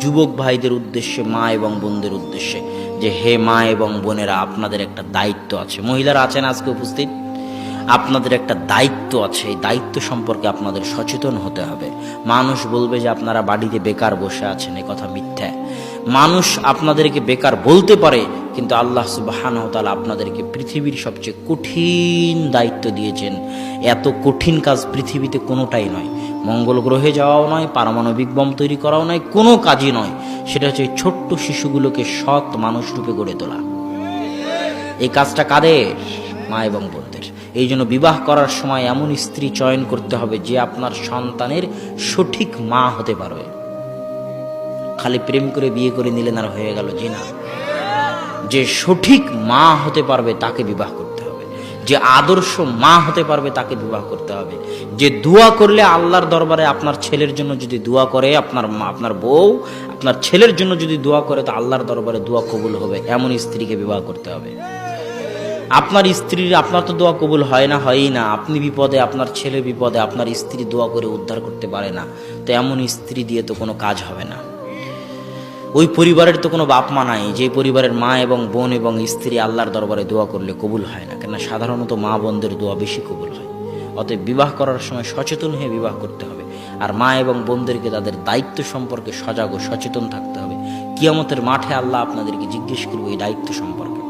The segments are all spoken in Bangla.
যুবক ভাইদের উদ্দেশ্যে, মা এবং বোনদের উদ্দেশ্যে যে হে মা এবং বোনেরা, আপনাদের একটা দায়িত্ব আছে। মহিলারা আছেন আজকে উপস্থিত। আপনাদের একটা দায়িত্ব আছে। এই দায়িত্ব সম্পর্কে আপনাদের সচেতন হতে হবে। মানুষ বলবে যে আপনারা বাড়িতে বেকার বসে আছেন, এ কথা মিথ্যা। মানুষ আপনাদেরকে বেকার বলতে পারে, কিন্তু আল্লাহ সুবাহানহ তাআলা আপনাদেরকে পৃথিবীর সবচেয়ে কঠিন দায়িত্ব দিয়েছেন। এত কঠিন কাজ পৃথিবীতে কোনোটাই নয়। মঙ্গল গ্রহে যাওয়াও নয়, পারমাণবিক বম তৈরি করাও নয়, কোনো কাজই নয়। সেটা হচ্ছে ছোট্ট শিশুগুলোকে সৎ মানুষ রূপে গড়ে তোলা। এই কাজটা কাদের? মা এবং বোনদের। এই জন্য বিবাহ করার সময় এমন স্ত্রী চয়ন করতে হবে যে আপনার সন্তানের সঠিক মা হতে পারবে। খালি প্রেম করে বিয়ে করে নিলেন আর হয়ে গেল জি না যে সঠিক মা হতে পারবে, তাকে বিবাহ করতে যে আদর্শ মা হতে পারবে তাকে বিবাহ করতে হবে। যে দোয়া করলে আল্লাহর দরবারে আপনার ছেলের জন্য যদি দোয়া করে, আপনার আপনার বউ, আপনার ছেলের জন্য যদি দোয়া করে, তো আল্লাহর দরবারে দোয়া কবুল হবে। এমন স্ত্রীকে বিবাহ করতে হবে। আপনার স্ত্রীর, আপনার তো দোয়া কবুল হয় না, হয়ই না। আপনি বিপদে, আপনার ছেলে বিপদে, আপনার স্ত্রী দোয়া করে উদ্ধার করতে পারে না। তো এমন স্ত্রী দিয়ে তো কোনো কাজ হবে না। ওই পরিবারের তো কোনো বাপ মা নাই। যে পরিবারের মা এবং বোন এবং স্ত্রী আল্লাহর দরবারে দোয়া করলে কবুল হয় না। কেননা সাধারণত মা বোনদের দোয়া বেশি কবুল হয়। অতএব বিবাহ করার সময় সচেতন হয়ে বিবাহ করতে হবে। আর মা এবং বোনদেরকে তাদের দায়িত্ব সম্পর্কে সজাগ ও সচেতন থাকতে হবে। কিয়ামতের মাঠে আল্লাহ আপনাদেরকে জিজ্ঞেস করবে এই দায়িত্ব সম্পর্কে।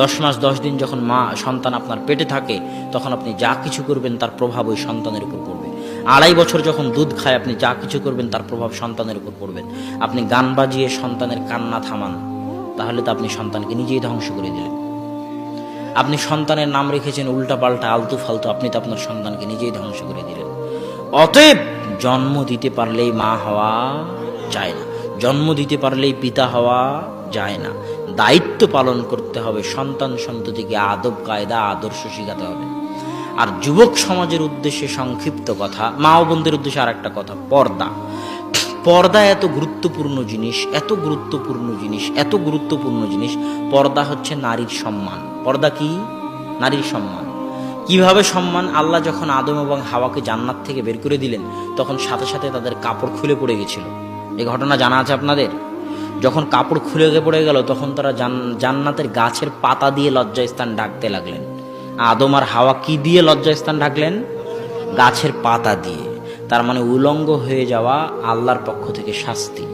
দশ মাস, দশ দিন যখন মা, সন্তান আপনার পেটে থাকে, তখন আপনি যা কিছু করবেন তার প্রভাব ওই সন্তানের উপর পড়বে। আড়াই বছর যখন দুধ খায়, আপনি যা কিছু করবেন তার প্রভাব সন্তানের উপর পড়বেন আপনি গান বাজিয়ে সন্তানের কান্না থামান, তাহলে তো আপনি সন্তানকে নিজেই ধ্বংস করে দিলেন। আপনি সন্তানের নাম রেখেছেন উল্টা পাল্টা, আলতু ফালতু, আপনি তো আপনার সন্তানকে নিজেই ধ্বংস করে দিলেন। অতএব জন্ম দিতে পারলেই মা হওয়া যায় না। জন্ম দিতে পারলেই পিতা হওয়া যায় না। দায়িত্ব পালন করতে হবে, সন্তান সন্ততিকে আদব, কায়দা, আদর্শ শেখাতে হবে। আর যুবক সমাজের উদ্দেশ্যে সংক্ষিপ্ত কথা, মা ও বোনদের উদ্দেশ্যে আর একটা কথা, পর্দা। পর্দা এত গুরুত্বপূর্ণ জিনিস, এত গুরুত্বপূর্ণ জিনিস, এত গুরুত্বপূর্ণ জিনিস, পর্দা হচ্ছে নারীর সম্মান। পর্দা কি? নারীর সম্মান। কীভাবে সম্মান? আল্লাহ যখন আদম এবং হাওয়াকে জান্নাত থেকে বের করে দিলেন, তখন সাথে সাথে তাদের কাপড় খুলে পড়ে গেছিল। এ ঘটনা জানা আছে আপনাদের? যখন কাপড় খুলে পড়ে গেল, তখন তারা জান্নাতের গাছের পাতা দিয়ে লজ্জাস্থান ডাকতে লাগলেন। আদম আর হাওয়া কি দিয়ে লজ্জাস্থান ঢাকলেন? গাছের পাতা দিয়ে। তার মানে উলঙ্গ হয়ে যাওয়া আল্লাহর পক্ষ থেকে শাস্তি।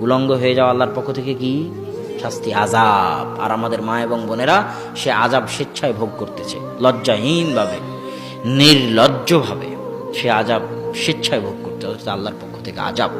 উলঙ্গ হয়ে যাওয়া আল্লাহর পক্ষ থেকে কি? শাস্তি আজাব আর আমাদের মা এবং বোনেরা সে আজাব স্বেচ্ছায় ভোগ করতেছে, লজ্জাহীনভাবে, নির্লজ্জভাবে। সে আজাব স্বেচ্ছায় ভোগ করতে হচ্ছে আল্লাহর পক্ষ থেকে আজাব